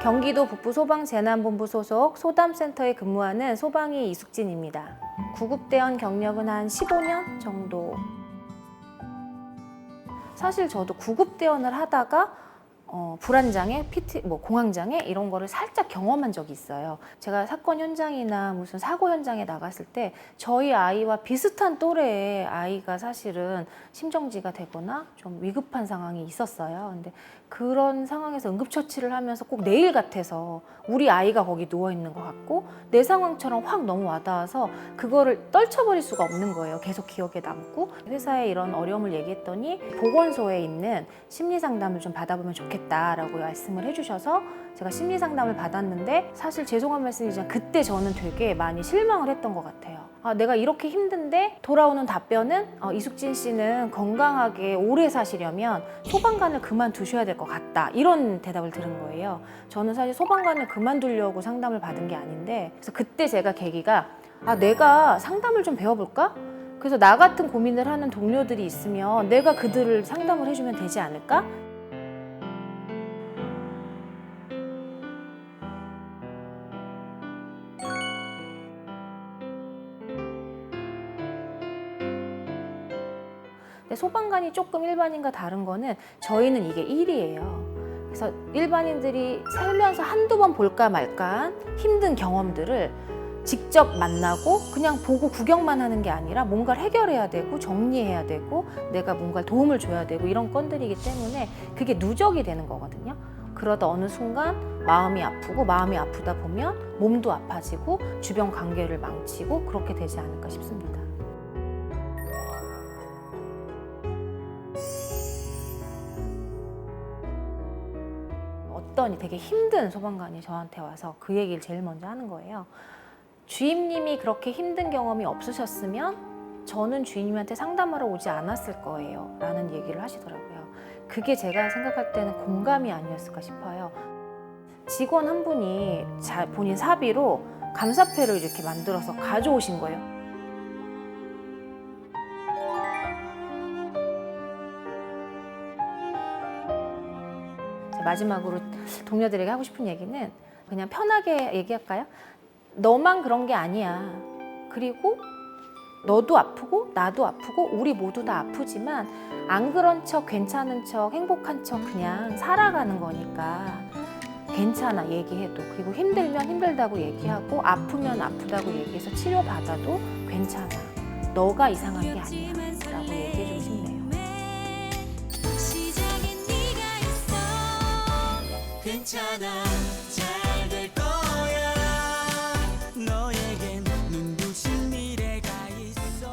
경기도 북부 소방재난본부 소속 소담센터에 근무하는 소방이 이숙진입니다. 구급대원 경력은 한 15년 정도. 사실 저도 구급대원을 하다가 어, 불안장애, PT, 뭐 공황장애 이런 거를 살짝 경험한 적이 있어요. 제가 사건 현장이나 무슨 사고 현장에 나갔을 때 저희 아이와 비슷한 또래의 아이가 사실은 심정지가 되거나 좀 위급한 상황이 있었어요. 근데 그런 상황에서 응급처치를 하면서 꼭 내일 같아서 우리 아이가 거기 누워 있는 것 같고 내 상황처럼 확 너무 와닿아서 그거를 떨쳐버릴 수가 없는 거예요. 계속 기억에 남고 회사에 이런 어려움을 얘기했더니 보건소에 있는 심리 상담을 좀 받아보면 좋겠다 라고 말씀을 해주셔서 제가 심리 상담을 받았는데 사실 죄송한 말씀이지만 그때 저는 되게 많이 실망을 했던 것 같아요. 아, 내가 이렇게 힘든데 돌아오는 답변은 어, 이숙진 씨는 건강하게 오래 사시려면 소방관을 그만두셔야 될 것 같다. 이런 대답을 들은 거예요. 저는 사실 소방관을 그만두려고 상담을 받은 게 아닌데 그래서 그때 제가 계기가 아, 내가 상담을 좀 배워볼까? 그래서 나 같은 고민을 하는 동료들이 있으면 내가 그들을 상담을 해주면 되지 않을까? 근데 소방관이 조금 일반인과 다른 거는 저희는 이게 일이에요. 그래서 일반인들이 살면서 한두 번 볼까 말까 힘든 경험들을 직접 만나고 그냥 보고 구경만 하는 게 아니라 뭔가를 해결해야 되고 정리해야 되고 내가 뭔가 도움을 줘야 되고 이런 건들이기 때문에 그게 누적이 되는 거거든요. 그러다 어느 순간 마음이 아프고 마음이 아프다 보면 몸도 아파지고 주변 관계를 망치고 그렇게 되지 않을까 싶습니다. 어떤 되게 힘든 소방관이 저한테 와서 그 얘기를 제일 먼저 하는 거예요. 주임님이 그렇게 힘든 경험이 없으셨으면 저는 주임님한테 상담하러 오지 않았을 거예요. 라는 얘기를 하시더라고요. 그게 제가 생각할 때는 공감이 아니었을까 싶어요. 직원 한 분이 자- 본인 사비로 감사패를 이렇게 만들어서 가져오신 거예요. 마지막으로 동료들에게 하고 싶은 얘기는 그냥 편하게 얘기할까요? 너만 그런 게 아니야. 그리고 너도 아프고 나도 아프고 우리 모두 다 아프지만 안 그런 척 괜찮은 척 행복한 척 그냥 살아가는 거니까 괜찮아 얘기해도 그리고 힘들면 힘들다고 얘기하고 아프면 아프다고 얘기해서 치료받아도 괜찮아 너가 이상한 게 아니야 라고 얘기해 주고 싶네요 괜찮아